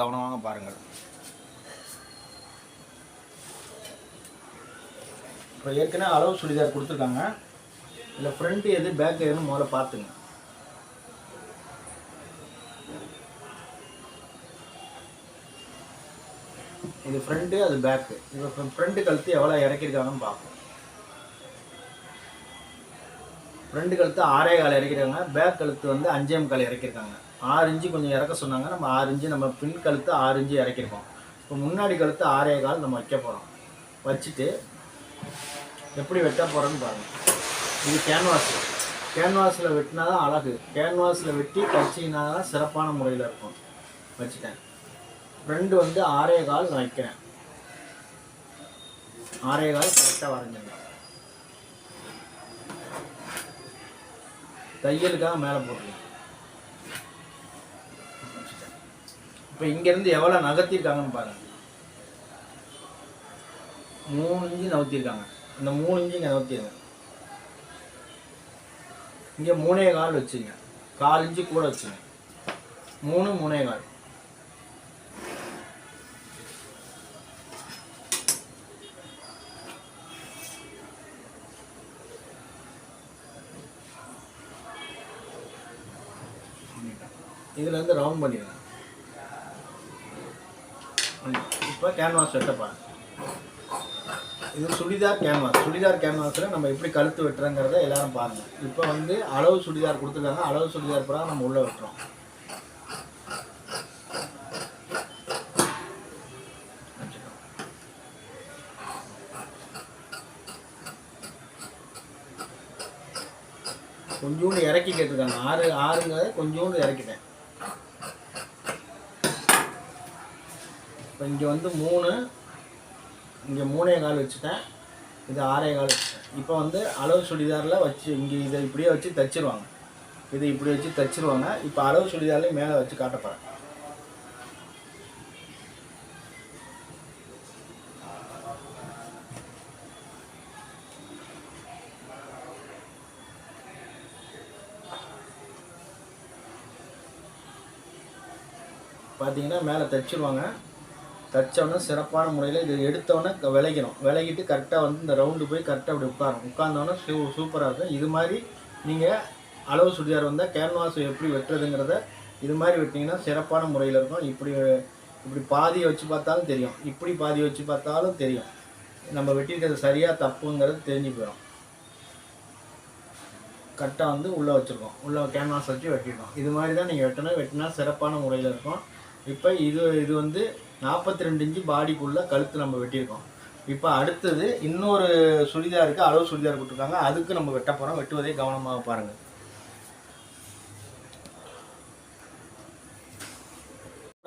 கவனமாக பாருங்கள். இப்போ ஏற்கனவே அளவு சுடிதார் கொடுத்துருக்காங்க. இல்லை ஃப்ரண்ட்டு எது பேக் எதுன்னு முதல்ல பார்த்துங்க. இது ஃப்ரண்ட்டு அது பேக்கு இப்போ ஃப்ரண்ட்டு கழுத்து எவ்வளோ இறக்கியிருக்காங்கன்னு பார்ப்போம். ஃப்ரண்ட்டு கழுத்து ஆறே கால் இறக்கிருக்காங்க பேக் கழுத்து வந்து அஞ்சே கால் இறக்கிருக்காங்க ஆறு இன்ச்சு கொஞ்சம் இறக்க சொன்னாங்க. நம்ம ஆறு இன்ச்சு நம்ம பின் கழுத்து ஆறு இன்ச்சு இறக்கிருக்கோம் இப்போ முன்னாடி கழுத்து ஆறே கால் நம்ம வைக்க போகிறோம் வச்சுட்டு எப்படி வெட்ட போகிறோன்னு பாருங்கள் இது கேன்வாஸ் கேன்வாஸில் வெட்டினா தான் அழகு. கேன்வாஸில் வெட்டி தச்சிங்கன்னா தான் சிறப்பான முறையில் இருக்கும். வச்சுட்டேன். ஃப்ரெண்டு வந்து ஆறே கால் நான் வைக்கிறேன். ஆறே கால் கரெக்டாக வரைஞ்சிருந்தேன் தையலுக்காக மேலே போட்டுருக்கேன் இப்போ இங்கேருந்து எவ்வளோ நகர்த்திருக்காங்கன்னு பாருங்க. மூணு இன்ச்சு நகர்த்திருக்காங்க இந்த மூணு இன்ச்சு இங்கே நகர்த்திருங்க. இங்கே மூணே கால் வச்சுங்க. கால் இன்ச்சு கூட வச்சுங்க. மூணு மூணே கால். இதில் வந்து ரவுண்ட் பண்ணிடுங்க. இப்போ கேன்வாஸ் வெட்டப்பா இது சுடிதார் கேன்வாஸ் சுடிதார் கேன்வாஸில் நம்ம எப்படி கழுத்து வெட்டுறோங்கிறத எல்லாரும் பாருங்கள் இப்போ வந்து அளவு சுடிதார் கொடுத்துருக்காங்க. அளவு சுடிதார் பிறகு நம்ம உள்ளே வெட்டுறோம். கொஞ்சோண்டு இறக்கி கேட்டிருக்காங்க. ஆறு ஆறுங்கிறத கொஞ்சோண்டு இறக்கிட்டேன். இப்போ இங்கே வந்து மூணு இங்கே மூணே கால் வச்சுட்டேன். இது ஆறே கால் வச்சுட்டேன். இப்போ வந்து அளவு சுடிதாரில் வச்சு இங்கே இதை இப்படியே வச்சு தைச்சிருவாங்க. இதை இப்படி வச்சு தைச்சிருவாங்க. இப்போ அளவு சுடிதார்லேயும் மேலே வச்சு காட்டப்போகிறேன் பார்த்தீங்கன்னா மேலே தைச்சிருவாங்க. தைச்சோன்னே சிறப்பான முறையில் இது எடுத்தோடனே விளைக்கணும் விலகிட்டு கரெக்டாக வந்து இந்த ரவுண்டு போய் கரெக்டாக அப்படி உட்காரும். உட்கார்ந்தோன்னே சூ சூப்பராக இருக்கும். இது மாதிரி நீங்கள் அளவு சுடிதார் வந்தால் கேன்வாஸ் எப்படி வெட்டுறதுங்கிறத இது மாதிரி வெட்டிங்கன்னா சிறப்பான முறையில் இருக்கும். இப்படி இப்படி பாதியை வச்சு பார்த்தாலும் தெரியும். இப்படி பாதி வச்சு பார்த்தாலும் தெரியும். நம்ம வெட்டியிருக்கிறது சரியாக தப்புங்கிறது தெரிஞ்சு போயிடும். கரெக்டாக வந்து உள்ளே வச்சுருக்கோம். உள்ளே கேன்வாஸ் வச்சு வெட்டிருக்கோம் இது மாதிரி தான் நீங்கள் வெட்டினா வெட்டினா சிறப்பான முறையில் இருக்கும். இப்போ இது இது வந்து நாற்பத்தி ரெண்டு இன்ச்சு பாடிக்குள்ளே கழுத்து நம்ம வெட்டியிருக்கோம். இப்போ அடுத்தது இன்னொரு சுடிதாருக்கு அளவு சுடிதார் கொடுத்துருக்காங்க. அதுக்கு நம்ம வெட்ட போகிறோம் வெட்டுவதே கவனமாக பாருங்கள்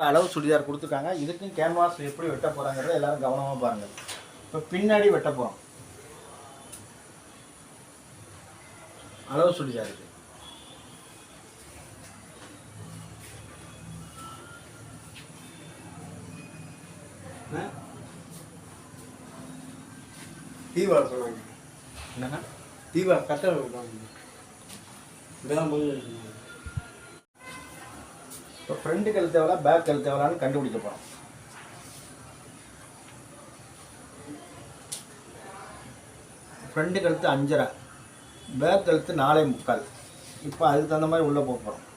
அளவு சுடிதார் கொடுத்துருக்காங்க. இதுக்கும் கேன்வாஸ் எப்படி வெட்ட போகிறாங்கிறத எல்லோரும் கவனமாக பாருங்கள் இப்போ பின்னாடி வெட்ட போகிறோம் அளவு சுடிதாருக்கு. தீவா சொன்னாங்க. என்னங்க? தீவா கட்ட இதெல்லாம் போய் இப்போ ஃப்ரண்ட் கழுத்து எவ்வளோ பேக் கழுத்து எவ்வளோன்னு கண்டுபிடிக்க போகிறோம் ஃப்ரண்ட் கழுத்து அஞ்சரை பேக் கழுத்து நாலே முக்கால். இப்போ அதுக்கு தகுந்த மாதிரி உள்ளே போக போகிறோம்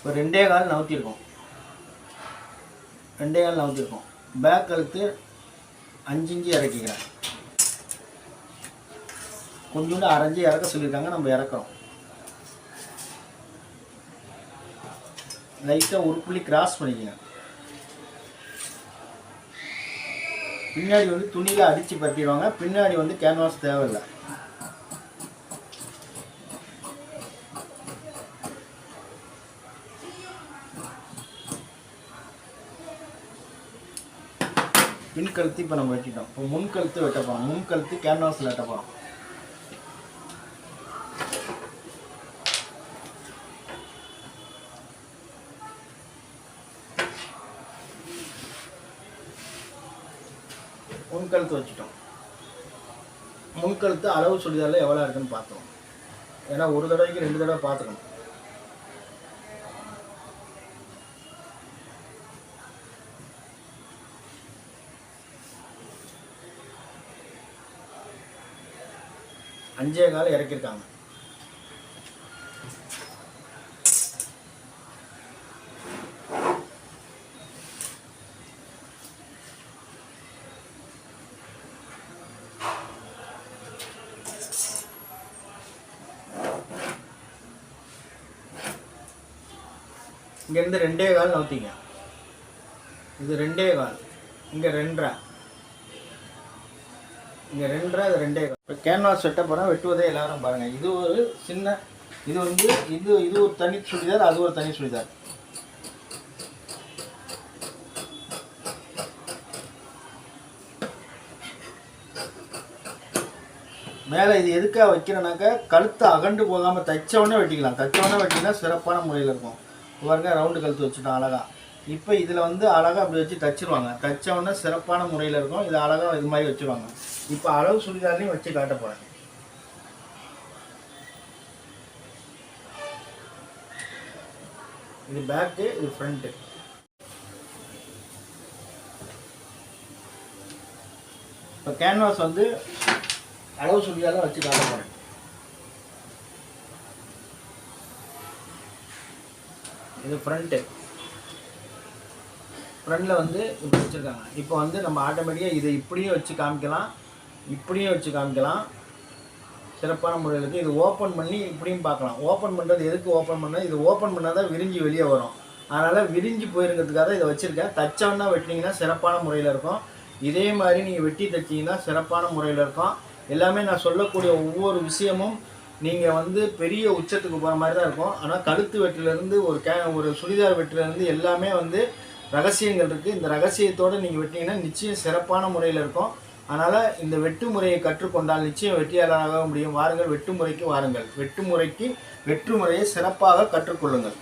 இப்போ ரெண்டே கால் நவுத்திருக்கோம். ரெண்டே கால் நவுத்திருக்கோம். பேக் கழுத்து அஞ்சு இஞ்சி இறக்கிக்கிறேன். கொஞ்சோண்டு அரைஞ்சி இறக்க சொல்லியிருக்காங்க நம்ம இறக்குறோம். லைட்டாக ஒரு புள்ளி கிராஸ் பண்ணிக்கங்க பின்னாடி வந்து துணியில் அடித்து பட்டிடுவாங்க பின்னாடி வந்து கேன்வாஸ் தேவையில்லை. பின் கழுத்து இப்போ நம்ம வெட்டிட்டோம். இப்போ முன் கழுத்து வெட்ட போகிறோம் முன் கழுத்து கேன்வாஸில் வெட்ட போகிறோம் முன் கழுத்து வச்சுட்டோம். முன்கழுத்து அளவு சுடிதாரில் எவ்வளோ இருக்குன்னு பார்த்தோம். ஏன்னா ஒரு தடவைக்கு ரெண்டு தடவை பார்த்துக்கணும். அஞ்சே கால் இறக்கியிருக்காங்க. இங்கேருந்து ரெண்டே கால் நவுத்திங்க. இது ரெண்டே கால். இங்கே ரெண்டரை. இங்கே ரெண்டரை அது ரெண்டே. இப்போ கேன்வாஸ் வெட்ட போகிறோம் வெட்டுவதே எல்லாரும் பாருங்கள் இது ஒரு சின்ன இது வந்து இது இது ஒரு தனி சுடிதார் அது ஒரு தனி சுடிதார். மேலே இது எதுக்காக வைக்கிறேனாக்கா கழுத்து அகண்டு போகாமல் தைச்சவொடனே வெட்டிக்கலாம். தைச்சவொடனே வெட்டிங்கன்னா சிறப்பான முறையில் இருக்கும். பாருங்க ரவுண்டு கழுத்து வச்சுட்டோம் அழகா. இப்போ இதில் வந்து அழகாக அப்படி வச்சு தச்சிருவாங்க உடனே சிறப்பான முறையில் இருக்கும். இது அழகாக இது மாதிரி வச்சுருவாங்க. இப்போ அளவு சுடிதார்லையும் வச்சு காட்ட போகிறேன் இது பேக்கு இது ஃப்ரண்ட்டு இப்போ கேன்வாஸ் வந்து அளவு சுடிதாரில் வச்சு காட்ட போகிறேன் இது ஃப்ரண்ட்டு ஃப்ரண்டில் வந்து இப்படி வச்சுருக்காங்க. இப்போ வந்து நம்ம ஆட்டோமேட்டிக்காக இதை இப்படியும் வச்சு காமிக்கலாம். இப்படியும் வச்சு காமிக்கலாம். சிறப்பான முறையில் இருக்குது இது ஓப்பன் பண்ணி இப்படியும் பார்க்கலாம். ஓப்பன் பண்ணுறது எதுக்கு ஓப்பன் பண்ணால் இது ஓப்பன் பண்ணால் தான் விரிஞ்சு வெளியே வரும். அதனால் விரிஞ்சு போயிருக்கிறதுக்காக தான் இதை வச்சுருக்கேன். தச்சோன்னா வெட்டினீங்கன்னா சிறப்பான முறையில் இருக்கும். இதே மாதிரி நீங்கள் வெட்டி தைச்சிங்கன்னா சிறப்பான முறையில் இருக்கும். எல்லாமே நான் சொல்லக்கூடிய ஒவ்வொரு விஷயமும் நீங்கள் வந்து பெரிய உச்சத்துக்கு போகிற மாதிரி தான் இருக்கும். ஆனால் கழுத்து வெட்டிலேருந்து ஒரு கே ஒரு சுடிதார் வெட்டிலேருந்து எல்லாமே வந்து ரகசியங்கள் இருக்குது இந்த ரகசியத்தோடு நீங்கள் வெட்டிங்கன்னா நிச்சயம் சிறப்பான முறையில் இருக்கும். அதனால் இந்த வெட்டு முறையை கற்றுக்கொண்டால் நிச்சயம் வெற்றியாளராக முடியும். வாருங்கள் வெட்டு முறைக்கு வாருங்கள். வெட்டு முறைக்கு வெற்று முறையை சிறப்பாக கற்றுக்கொள்ளுங்கள்.